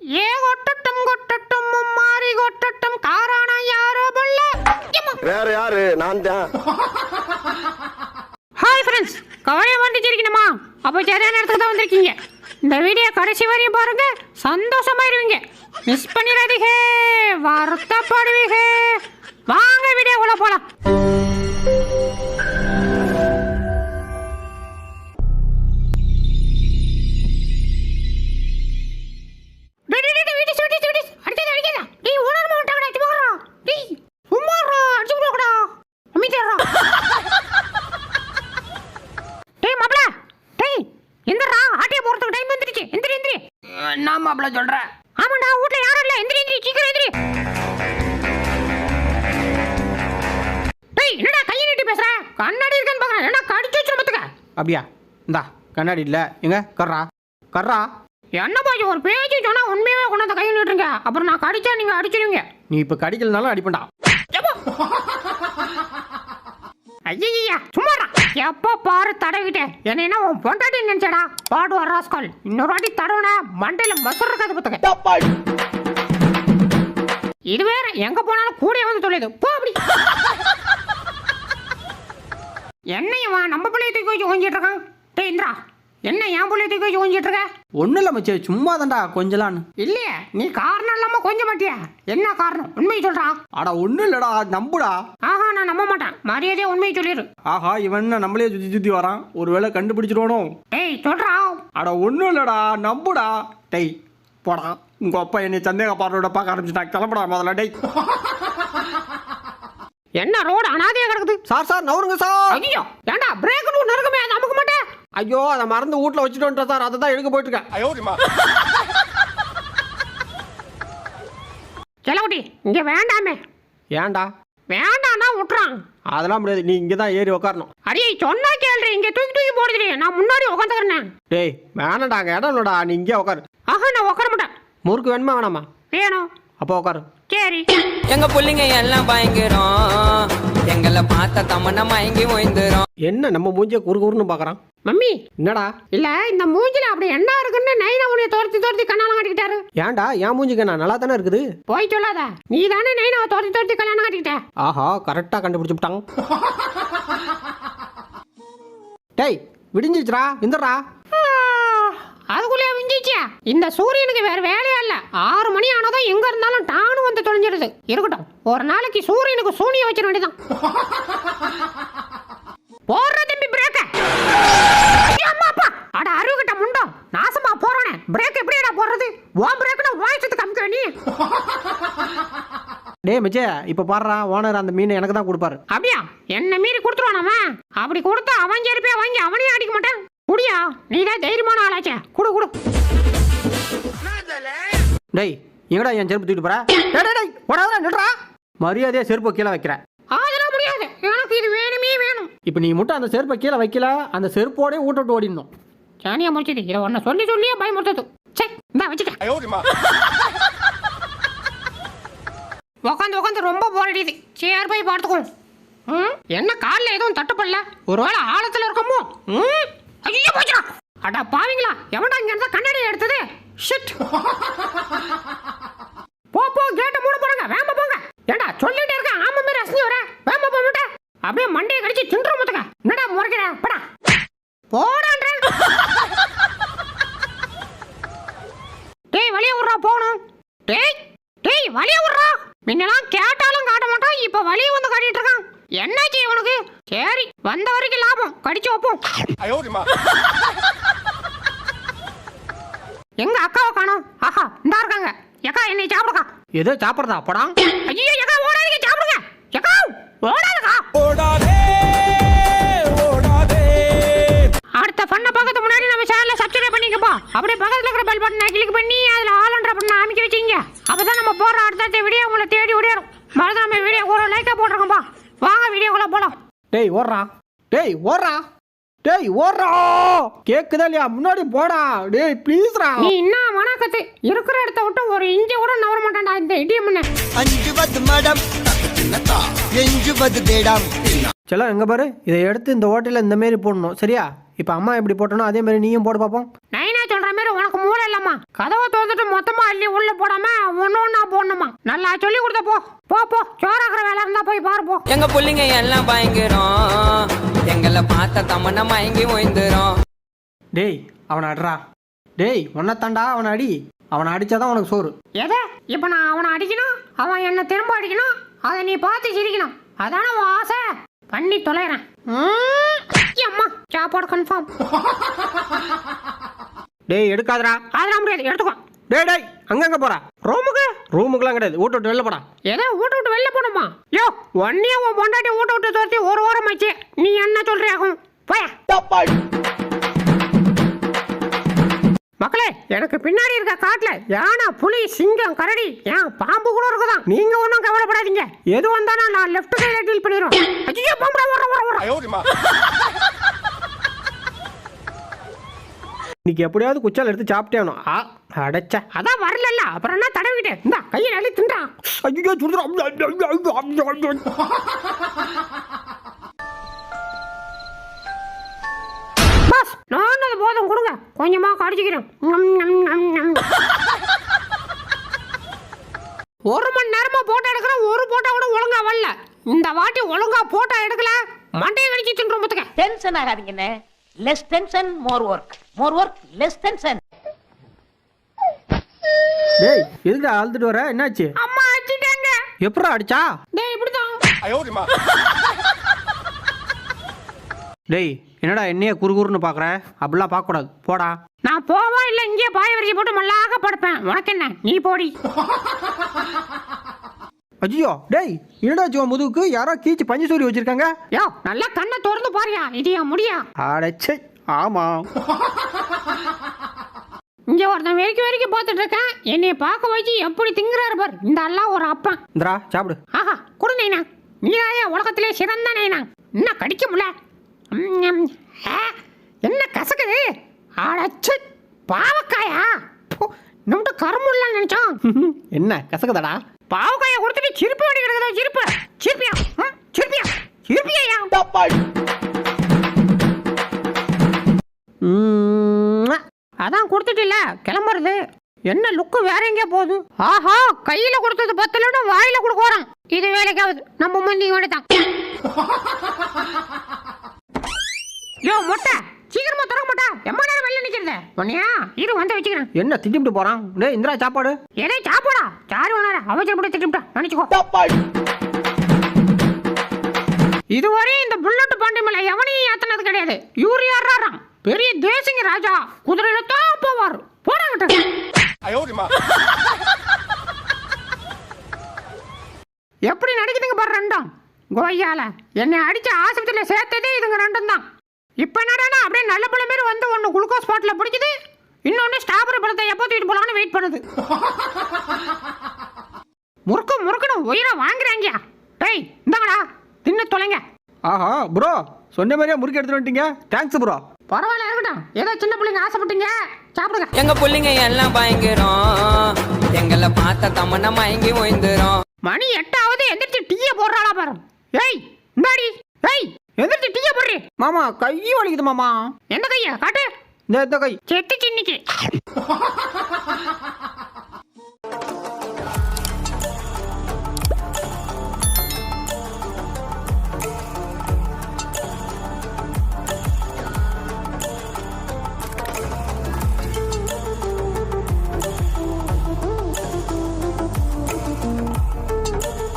ஏ கொட்டட்டும் கொட்டட்டும் மாறி கொட்டட்டும் காரான யாரோ புள்ள. வேற யாரு? நான் தான். ஹாய் ஃப்ரெண்ட்ஸ் கவலையை வந்துச்சிருக்கணுமா அப்போ சரியான இடத்துக்கு தான் வந்திருக்கீங்க. இந்த வீடியோ கடைசி வரையும் பாருங்க. சந்தோஷமாயிருவீங்க மிஸ் பண்ணிடாதீங்க. வருத்தப்படுவீங்க. வாங்க வீடியோக்குள்ள போலாம். மாப்பிள்ள சொல்ற. ஆமாண்டா வீட்ல யாரும் இல்ல. எந்திரி எந்திரி சீக்கிரம் எந்திரி. டேய் என்னடா கையை நீட்டி பேசுற? கண்ணாடி இருக்கான்னு பாக்குறேன். கடிச்சு வச்சிரும் பாத்துக்க. அப்படியா? இந்தா கண்ணாடி இல்ல. எங்க? கர்றா கர்றா என்ன பாஜி ஒரு பேச்சு சொன்னா உண்மையாவே கொண்டாந்து கையை நீட்டுருங்க அப்புறம் நான் கடிச்சா நீங்க அடிச்சிருவீங்க. நீ இப்ப கடிக்கலனாலும் அடிப்பண்டா ஐயா சும்மாடா. எப்போ பாரு தடவிட்டேன். என்ன உன் பொண்டாட்டி நினைச்சடா. பாடு ராஸ்கால். இன்னொரு தடவுன மண்டையில மசர் இருக்காது பத்துக்க இது வேற எங்க போனாலும் கூடயே வந்து சொல்லுது போ அப்படி. என்னையவா நம்ம பிள்ளைய தூக்கி வச்சு கொஞ்சிட்டு இருக்கான்? டேய் இந்திரா. என்ன என் பிள்ளைய தூக்கி வச்சு கொஞ்சிட்டு இருக்க? ஒன்றும் இல்லை மச்சே சும்மா தான்டா கொஞ்சலான்னு. இல்லையே நீ காரணம் இல்லாம கொஞ்ச மாட்டியா? என்ன காரணம்? உண்மையை சொல்றா. அட ஒன்றும் இல்லடா நம்புடா. ஆஹா நான் நம்ப மாட்டேன். மரியாதையா உண்மையை சொல்லிடு ஆஹா இவன் என்ன நம்மளே சுற்றி சுற்றி வரான்? ஒருவேளை கண்டுபிடிச்சிருவானோ டேய் சொல்றா. அட ஒன்றும் இல்லடா நம்புடா. டேய் போடா. உங்க அப்பா என்னை சந்தேக பார்வையோட பார்க்க ஆரம்பிச்சுட்டான் கிளம்புடா முதல்ல டேய். என்ன ரோடு அனாதையா கிடக்குது? சார் சார் நவருங்க சார். ஐயோ ஏண்டா பிரேக் அமுக்க மாட்டேன் ஐயோ அதை மறந்து வீட்டில் வச்சுட்டு வந்துட்டேன் சார். அதை தான் எடுக்க போயிட்டு இருக்கேன். செலவுட்டி இங்க வேண்டாமே. ஏன்டா? வேண்டாம்னா விட்டுறான். அதெல்லாம் முடியாது. நீ இங்கே தான் ஏறி உட்காரணும் அடியே சொன்னா கேள்றி இங்க தூக்கி தூக்கி போடுதுடி. நான் முன்னாடி உட்காந்துக்கிறேன் டேய் வேணாம்டா. அங்கே இடம் இல்லடா. நீ இங்கே உட்காரு ஆஹா நான் உட்கார மாட்டேன். முறுக்கு வேணுமா வேணாமா? வேணும். அப்போ உட்காரு சரி. எங்க புள்ளைங்க எல்லாம் பயங்கரம். எங்களை பார்த்த தமன்னா மயங்கி ஓய்ந்துரும். என்ன நம்ம மூஞ்சிய குறு குறுன்னு பார்க்கறான்? மம்மி. என்னடா? இல்ல இந்த மூஞ்சில அப்படி என்ன இருக்குன்னு நைனா உன்னைய துரத்தி துரத்தி கண்ணாலம் கட்டிக்கிட்டாரு. ஏன்டா? என் மூஞ்சிக்கு நான் நல்லா தானே இருக்குது? போய் சொல்லாத. நீ தானே நைனாவை துரத்தி துரத்தி கல்யாணம் கட்டிக்கிட்ட. ஆஹா கரெக்டாக கண்டுபிடிச்சுட்டாங்க டேய் விடிஞ்சிச்சுடா இந்தடா அதுக்குள்ளே விஞ்சிச்சியா இந்த சூரியனுக்கு வேற வேலையா இல்ல. ஆறு மணி ஆனதும் எங்க இருந்தாலும் டானு வந்து தொலைஞ்சிடுது இருக்கட்டும் ஒரு நாளைக்கு சூரியனுக்கு சூனிய வச்சிட வேண்டியதான் போடுற தம்பி பிரேக்க அட அருவிக்கிட்ட முண்டோ. நாசமா போறானே. பிரேக் எப்படிடா போடுறது? உன் பிரேக்னா வாய்ச்சத்துக்கு அமுக்க நீ. டேய் மச்சே இப்போ பாடுறா ஓனர் அந்த மீனை எனக்கு தான் கொடுப்பாரு. அப்படியா? என்ன மீறி கொடுத்துருவான் அவன்? அப்படி கொடுத்தா அவன் செருப்பே வாங்கி அவனையும் அடிக்க மாட்டான். குடியா? நீ தான் தைரியமான ஆளாச்சே. குடு குடு. டேய் எங்கடா என் செருப்பு தூக்கிட்டு போற? டேய், டேய் டேய் ஓடாதடா நில்றா. மரியாதையா செருப்பை கீழே வைக்கிற அதெல்லாம் முடியாது எனக்கு இது வேணுமே வேணும் இப்போ நீ மட்டும் அந்த செருப்பை கீழே வைக்கல அந்த செருப்போடய ஊட்ட விட்டு ஓடிடணும். சானியா முடிச்சது இதை ஒன்ன சொல்லி சொல்லியே பயமுறுத்தது. சே இந்தா வச்சுக்க. உட்காந்து உட்காந்து ரொம்ப போர் அடியுது சேர் போய் பார்த்துக்கோ ம்? என்ன காலில் எதுவும் தட்டுப்படல? ஒருவேளை ஆழத்தில் இருக்கமோ? ம்? ஐயோ போச்சுடா. அடா பாவீங்களா? எவன்டா இங்க இருந்தா கண்ணாடி எடுத்தது? ஷிட் போ போ கேட்டை மூட போறாங்க வேம்ப போங்க ஏண்டா சொல்லிட்டே இருக்கேன் ஆமா மாதிரி அசனி வர வேம்ப போக மாட்டேன் அப்படியே மண்டையை கடிச்சு தின்ற முத்துக்க என்னடா முறைக்கிற படா போடான்றேன் டேய் வழிய விட்றா போகணும் டேய் டேய் வழிய விட்றா? முன்னெல்லாம் கேட்டாலும் காட்ட மாட்டான் இப்ப வழிய வந்து காட்டிட்டு இருக்கான். என்னாச்சு இவனுக்கு? சரி வந்த வரைக்கும் லாபம் கடிச்சு வைப்போம். எங்க அக்காவை காணோம். ஆஹா இந்தா இருக்காங்க. எக்கா என்னை சாப்பிடுக்கா. ஏதோ சாப்பிட்றதா படம் ஐயோ எக்கா ஓடாதீங்க சாப்பிடுங்க. எக்கா ஓடாதக்கா அடுத்த பண்ண பார்க்கறதுக்கு முன்னாடி நம்ம சேனலை சப்ஸ்கிரைப் பண்ணிக்கப்பா. அப்படியே பக்கத்துல இருக்கிற பெல் பட்டனை கிளிக் பண்ணி அப்பதான் நம்ம போற அடுத்த வீடியோ உங்களை தேடி ஓடிடும் மறந்துடாம வீடியோ ஒரு லைக்கா போட்டுருக்கோம்பா வாங்க வீடியோக்குள்ள போலாம். டேய் ஓடுறா. டேய் ஓடுறா. டேய் ஓடுறா. கேக்குதா இல்லையா? முன்னாடி போடா. டேய் ப்ளீஸ்ரா நீ என்ன மனாக்கத்து? இருக்கிற இடத்த விட்டு ஒரு இஞ்சி கூட நவர மாட்டான்டா இந்த இடியம் அஞ்சுவது மடம் எஞ்சுவது வேடம். செல்லம் எங்க பாரு? இதை எடுத்து இந்த ஹோட்டலில் இந்த மாரி போடணும். சரியா? இப்போ அம்மா எப்படி போட்டனோ அதே மாதிரி நீயும் போட்டு பார்ப்போம் நைனா சொல்ற மாதிரி உனக்கு மூளை இல்லம்மா. கதவை திறந்துட்டு மொத்தமா அள்ளி உள்ள போடாம ஒண்ணு ஒண்ணா போடணுமா நல்லா சொல்லி கொடுத்த போ. போ போ. சோறாக்குற வேலை இருந்தா போய் பாரு போ. எங்க புள்ளிங்க எல்லாம் பயங்கரம். எங்களை பார்த்த தமன மயங்கி ஓய்ந்துரும். டேய் அவனை அட்றா. டேய் தாண்டா அவனை அடி. அவனை அடிச்சாதான் உனக்கு சோறு. எதை? இப்ப நான் அவனை அடிக்கணும்? அவன் என்ன திரும்ப அடிக்கணும்? அதை நீ பார்த்து சிரிக்கணும். அதானே உன் ஆசை? பண்ணி தொலைறேன். அம்மா சாப்பாடு கன்ஃபார்ம் டேய் எடுக்காதடா. அதெல்லாம் முடியாது எடுத்துக்கோ. டேய் டேய் அங்கங்க போறா ரூமுக்கு? ரூமுக்குலாம் கிடையாது. வீட்டு விட்டு வெளில போடா. ஏதோ வீட்டை விட்டு வெளில போகணுமா? யோ ஒன்னே உன் பொண்டாட்டி வீட்டை விட்டு துரத்தி ஒரு வாரம் ஆச்சு நீ என்ன சொல்றியாகும்? போய. எனக்கு பின்னாடி இருக்க காட்டுல யானை புலி சிங்கம் கரடி ஏன் பாம்பு கூட இருக்குதான். நீங்க ஒன்றும் கவலைப்படாதீங்க. எது வந்தாலும் நான் லெஃப்ட் கையில டீல் பண்ணிடுறோம் ஐயோ பாம்புடா வர வர வர இன்னைக்கு எப்படியாவது குச்சால் எடுத்து சாப்பிட்டே ஆகணும். ஆ அடைச்ச. அதான் வரல அப்புறம் என்ன தடவிக்கிட்டேன்? இந்த கையை நல்லி தின்றான் ஐயோ சுடுறா. போதும் கொடுங்க. கொஞ்சமா கடிச்சிக்கிறேன். ஒரு மணி நேரமா போட்டோ எடுக்கிறேன் ஒரு போட்டோ கூட ஒழுங்கா வரல. இந்த வாட்டி ஒழுங்கா போட்டோ எடுக்கல மண்டையை கடிச்சு தின்றோம் பார்த்துக்க tension ஆகாதீங்கண்ணே less tension more work more work less tension டேய் எதுக்குடா அழுதுட்டு வர? என்னாச்சு? அம்மா அடிச்சிட்டாங்க. எப்படா அடிச்சா? டேய் இப்படிதான். டேய் என்னடா என்னைய குறுகுறுன்னு பார்க்குற அப்படிலாம் பார்க்கக்கூடாது. போடா. நான் போவா இல்ல இங்கே பாய விரிச்சு போட்டு மல்லாக படுப்பேன். உனக்கு என்ன? நீ போடி. ஐயோ டேய் என்னடா உன் முதுகுக்கு? யாரோ கீச்சு பஞ்சு சூரி வச்சிருக்காங்க. யோ நல்லா கண்ணை திறந்து பாரியா என் முடியா. அடைச்சே ஆமாம் இங்க ஒருத்தன் வரைக்கும் வரைக்கும் பார்த்துட்டு இருக்கேன். என்னைய பார்க்க வச்சு எப்படி திங்குறாரு பார். இந்த எல்லாம் ஒரு அப்பன். இந்தரா சாப்பிடு. ஆஹா குடு நைனா. நீதாயா உலகத்திலே சிறந்த நைனா. என்ன கடிக்க முடியல என்ன கசக்குது அடச்சு பாவக்காயா? நம்மகிட்ட கருமுல்லாம் நினைச்சோம். என்ன கசக்குதாடா? பாவக்காயை கொடுத்துட்டு சிரிப்பு வேண்டி கிடக்குதா சிரிப்பு. சிரிப்பியா? சிரிப்பியா? சிரிப்பியா. அதான் கொடுத்துட்டில்ல கிளம்புறது. என்ன லுக்கு வேற எங்கேயோ போகுது. ஆஹா கையில கொடுத்தது பத்தலன்னு வாயில கொடுக்க வரோம் இது வேலைக்காவது. நம்ம முந்தி வேண்டிதான் யோ மொட்டை! சீக்கிரமா திறக்க மாட்டா. எம்மா நேரம் வெளில நிக்கிறது? உன்னையா இரு வந்து வச்சுக்கிறேன். என்ன திட்டிட்டு போறான்? டேய் இந்திரா சாப்பாடு. ஏதே சாப்பிடா? சாரி ஒன்னார அமைச்சர் கூட திட்டிவிட்டா நினைச்சுக்கோ இதுவரை இந்த புல்லட் பாண்டி மேல எவனையும் ஏத்தனது கிடையாது. இவரு யாராராம் பெரிய தேசிங்க ராஜா. குதிரையில தான் போவார். போறாங்கட்ட எப்படி நடிக்குதுங்க பாரு ரெண்டும். கோயால என்னை அடிச்சு ஆஸ்பத்திரியில சேர்த்ததே இதுங்க ரெண்டும் தான் இப்ப என்னடா அப்படியே நல்ல பிள்ளை மாரி வந்து ஒன்று குளுக்கோஸ் பாட்டில பிடிக்குது? இன்னொன்னு ஸ்ட்ராபெரி பழத்தை எப்போ தூக்கிட்டு போலான்னு வெயிட் பண்ணுது. முறுக்கு முறுக்குன்னு உயிரை வாங்குறாங்க டேய் இந்தாங்கடா தின்னு தொலைங்க. ஆஹா ப்ரோ சொன்ன மாதிரியே முறுக்கு எடுத்துட்டு வந்துட்டீங்க? தேங்க்ஸ் ப்ரோ பரவாயில்ல இருக்கட்டும். ஏதோ சின்ன பிள்ளைங்க ஆசைப்பட்டீங்க. சாப்பிடுங்க. எங்க புள்ளிங்க எல்லாம் பயங்கரம். எங்களை பார்த்த தமன மயங்கி ஓய்ந்துரும். மணி எட்டாவது எந்திரிச்சு டீயை போடுறாளா பாரு. ஏய் இந்தாடி. ஏய் எந்திரிச்சு டீயா போடுறி. மாமா கை வலிக்குது மாமா. என்ன கையா? காட்டு. இந்த இந்த கை. செத்து சின்னிக்கு.